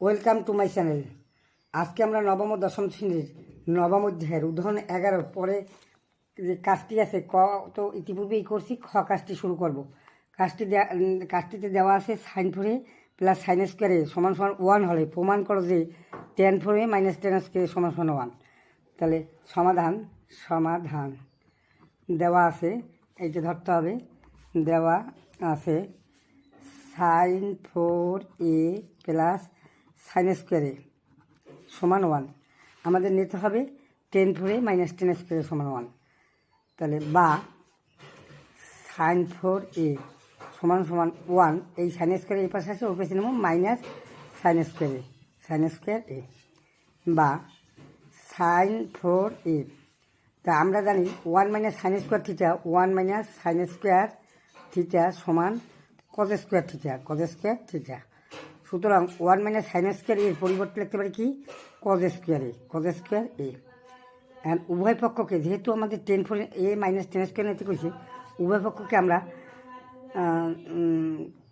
Welcome to my channel আজকে আমরা নবম দশম শ্রেণির নবম অধ্যায়ের উদাহরণ এগারোর পরে যে কাজটি আছে, ক, তো ইতিপূর্বেই করছি, খ কাজটি শুরু করব। কাজটি কাজটিতে দেওয়া আছে সাইন ফোরে প্লাস সাইন স্কোয়ারে সমান সমান ওয়ান হলে প্রমাণ করো যে টেন ফোরে মাইনাস টেন স্কোয়ারে সমান সমান ওয়ান তাহলে সমাধান সমাধান। দেওয়া আছে, এইটা ধরতে হবে। দেওয়া আছে sine four A plus sine স্কোয়ারে সমান ওয়ান। আমাদের নিতে হবে টেন ফোরে মাইনাস টেন স্কোয়ারে সমান ওয়ান। তাহলে বা সাইন ফোর এ সমান সমান ওয়ান, এই সাইন স্কোয়ারে এই পাশে আছে ওর পাশে নেব মাইনাস সাইন স্কোয়ারে, সাইন স্কোয়ার এ। বা সাইন ফোর এ, তা আমরা জানি one minus sine square theta, one minus sine square theta সমান cos square theta cos square theta. সুতরাং ওয়ান মাইনাস সাইন স্কোয়ার এর পরিবর্তে লিখতে পারি কি? Cos square A cos square A. উভয় পক্ষকে, যেহেতু আমাদের tan four A minus tan square নিতে করেছে উভয় পক্ষকে আমরা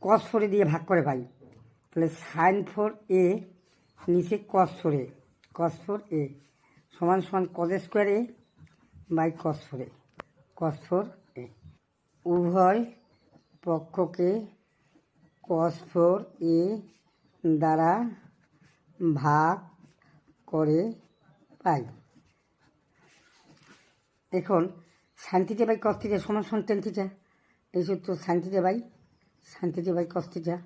কস ফোরে দিয়ে ভাগ করে পাই। তাহলে সাইন ফোর এ নিচে কস ফোর কস ফোর এ সমান সমান cos square A by cos four cos four A উভয় পক্ষকে কস ফোর এ দ্বারা ভাগ করে পাই। এখন শান্তিতে বাই কস্তিটা সমান টেন থিটা এই সূত্র শান্তিতে বাই শান্তিতে বাই কস্তিটা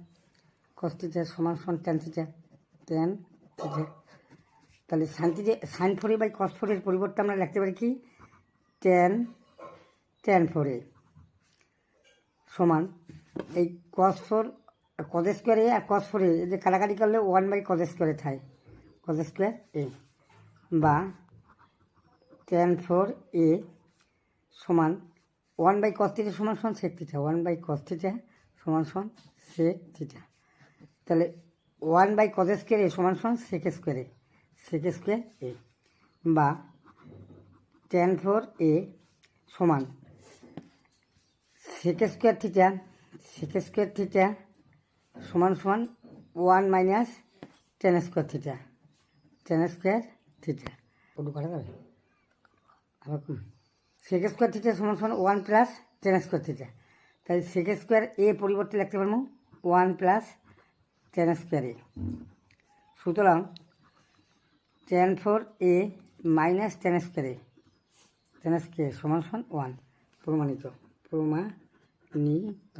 কস্তিটা সমান টেন থিটা টেন থিটা তাহলে শান্তিতে সাইন ফোরে বাই কস ফোরের পরিবর্তে আমরা লিখতে পারি কি? টেন টেন ফোরে সমান এই কস ফোর কজ স্কোয়ারে আর কস ফোরে এই যে কাটাকাটি করলে ওয়ান বাই কজ স্কোয়ারে থাকে কজ স্কোয়ার এ বা টেন ফোর এ সমান ওয়ান বাই কস থিটা সমান সমান sec theta one by cos theta সমান সমান সেক থিটা তাহলে one by cos square A সমান সমান সেক স্কোয়ারে সেক স্কোয়ার এ বা টেন ফোর এ সমান sec square theta sec square theta সমান সমান one minus tan square theta. Tan square theta. ওটু কাটা যাবে? আবার সেক স্কোয়ার থিটা সমান সমান one plus tan square theta. তাই সেক স্কোয়ার এ পরিবর্তে লিখতে পারব one plus tan square A. সুতরাং tan four A minus tan square A. Tan square সমান সমান ওয়ান। প্রমাণিত। প্রমাণিত।